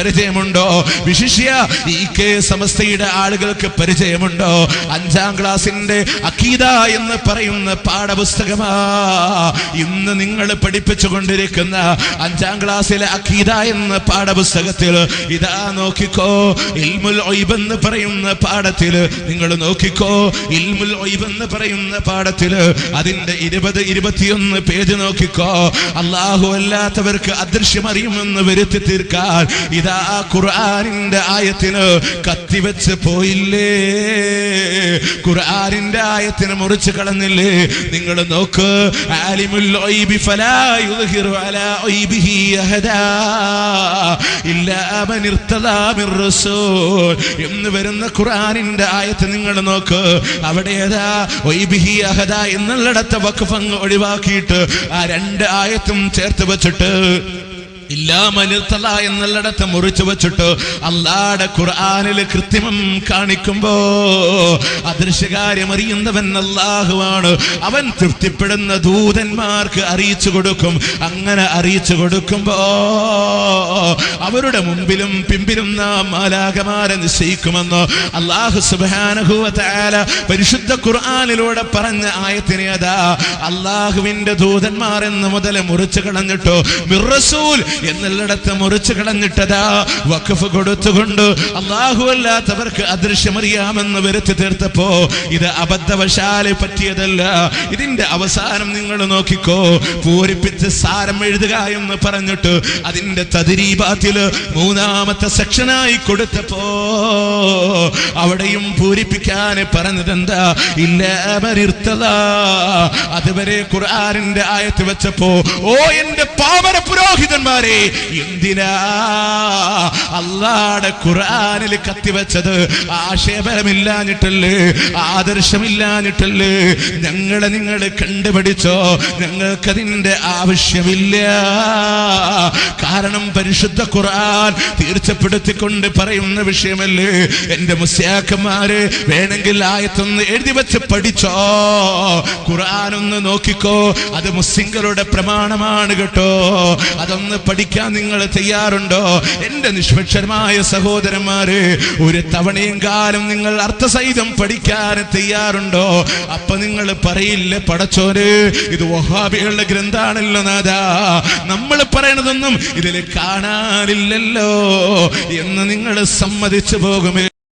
പരിചയമുണ്ടോ? വിശിഷ്യ ഈ കെ സമസ്തയുടെ ആളുകൾക്ക് പരിചയമുണ്ടോ? അഞ്ചാം ക്ലാസിന്റെ അക്കീത എന്ന് പറയുന്ന പാഠപുസ്തകമാ. ഇന്ന് നിങ്ങൾ പഠിപ്പിച്ചു കൊണ്ടിരിക്കുന്ന അഞ്ചാം ക്ലാസ്സിലെ അക്കീത എന്ന പാഠപുസ്തകത്തിൽ ഇതാ നോക്കിക്കോ. ഇൽമുൽ ഒയ്ബ് എന്ന് പറയുന്ന പാഠത്തിൽ നിങ്ങൾ നോക്കിക്കോ. ഇൽമുൽ ഒയ്ബ് എന്ന് പറയുന്ന പാഠത്തിൽ അതിന്റെ ഇരുപത് ഇരുപത്തിയൊന്ന് പേജ് നോക്കിക്കോ. അള്ളാഹു അല്ലാത്തവർക്ക് അദൃശ്യം അറിയുമെന്ന് വരുത്തി തീർക്കാൻ ഇതാ ഖുർആനിന്റെ ആയത്തിന് കത്തിവെച്ച് പോയില്ലേ? ഖുർആാനിന്റെ ആയത്തിന് മുറിച്ച് കളഞ്ഞില്ലേ? നിങ്ങൾ നോക്ക്. എന്ന് വരുന്ന ഖുർആാനിന്റെ ആയത്ത് നിങ്ങൾ നോക്ക്. അവിടെ ഏതാ? ഒയ്ബിഹി അഹദ ഒഴിവാക്കിയിട്ട് ആ രണ്ട് ആയത്തും ചേർത്ത് വെച്ചിട്ട് ഇല്ലാമലിർത്തല എന്നുള്ളിടത്ത് മുറിച്ചു വെച്ചിട്ട് അല്ലാടെ ഖുർആനിൽ കൃത്രിമം കാണിക്കുമ്പോ അദൃശ്യകാര്യം അറിയുന്നവൻ അല്ലാഹുവാണ് അവൻ തൃപ്തിപ്പെടുന്ന ദൂതന്മാർക്ക് അറിയിച്ചു കൊടുക്കും. അങ്ങനെ അറിയിച്ചു കൊടുക്കുമ്പോ അവരുടെ മുമ്പിലും പിമ്പിലും നാം മാലാകമാരെ നിശ്ചയിക്കുമെന്ന് അള്ളാഹു സുബാനഹുവല പരിശുദ്ധ ഖുർആാനിലൂടെ പറഞ്ഞ ആയത്തിനെ അതാ അള്ളാഹുവിന്റെ ദൂതന്മാർ എന്ന് മുതൽ മുറിച്ചു കളഞ്ഞിട്ടോ മിറസൂൽ എന്നുള്ളിടത്ത് മുറിച്ചു കളഞ്ഞിട്ടതാ വഖഫ് കൊടുത്തുകൊണ്ട് അള്ളാഹു അല്ലാത്തവർക്ക് അദൃശ്യമറിയാമെന്ന് വരുത്തി തീർത്തപ്പോ ഇത് അബദ്ധവശാലെ പറ്റിയതല്ല. ഇതിന്റെ അവസാനം നിങ്ങൾ നോക്കിക്കോ പൂരിപ്പിച്ച് സാരം എഴുതുക എന്ന് പറഞ്ഞിട്ട് അതിന്റെ തതിരീപാത്തിൽ മൂന്നാമത്തെ സെക്ഷനായി കൊടുത്തപ്പോ അവിടെയും പൂരിപ്പിക്കാൻ പറഞ്ഞതെന്താ? ഇല്ല മരിർത്തത അതുവരെ ഖുർആനിന്റെ ആയത്ത് വെച്ചപ്പോ ഓ എന്റെ പാമര പുരോഹിതന്മാരെ എന്തിനാ അള്ളാടെ ഖുർആനിൽ കത്തിവെച്ചത് ആശയപരമില്ലാഞ്ഞിട്ടല്ലേ? ആദർശമില്ലാഞ്ഞിട്ടല്ലേ? ഞങ്ങളെ നിങ്ങൾ കണ്ടുപിടിച്ചോ? ഞങ്ങൾക്കതിന്റെ ആവശ്യമില്ല. കാരണം പരിശുദ്ധ ഖുർആൻ തീർച്ചപ്പെടുത്തിക്കൊണ്ട് പറയുന്ന വിഷയമല്ലേ? എന്റെ മുസ്യാക്കന്മാര് വേണമെങ്കിൽ ആയത്തൊന്ന് എഴുതി വെച്ച് പഠിച്ചോ? ഖുർആൻ ഒന്ന് നോക്കിക്കോ. അത് മുസ്ലിങ്ങളുടെ പ്രമാണമാണ് കേട്ടോ. അതൊന്ന് പഠിക്കാൻ നിങ്ങൾ തയ്യാറുണ്ടോ? എന്റെ നിഷ്പക്ഷമായ സഹോദരന്മാര് ഒരു തവണയും കാലം നിങ്ങൾ അർത്ഥസഹിതം പഠിക്കാൻ തയ്യാറുണ്ടോ? അപ്പൊ നിങ്ങൾ പറയില്ല പടച്ചോര് ഇത് വഹാബികളുടെ ഗ്രന്ഥാണല്ലോ നാദാ നമ്മൾ പറയണതൊന്നും ഇതിൽ കാണാനില്ലല്ലോ എന്ന് നിങ്ങൾ സമ്മതിച്ചു പോകുമേ.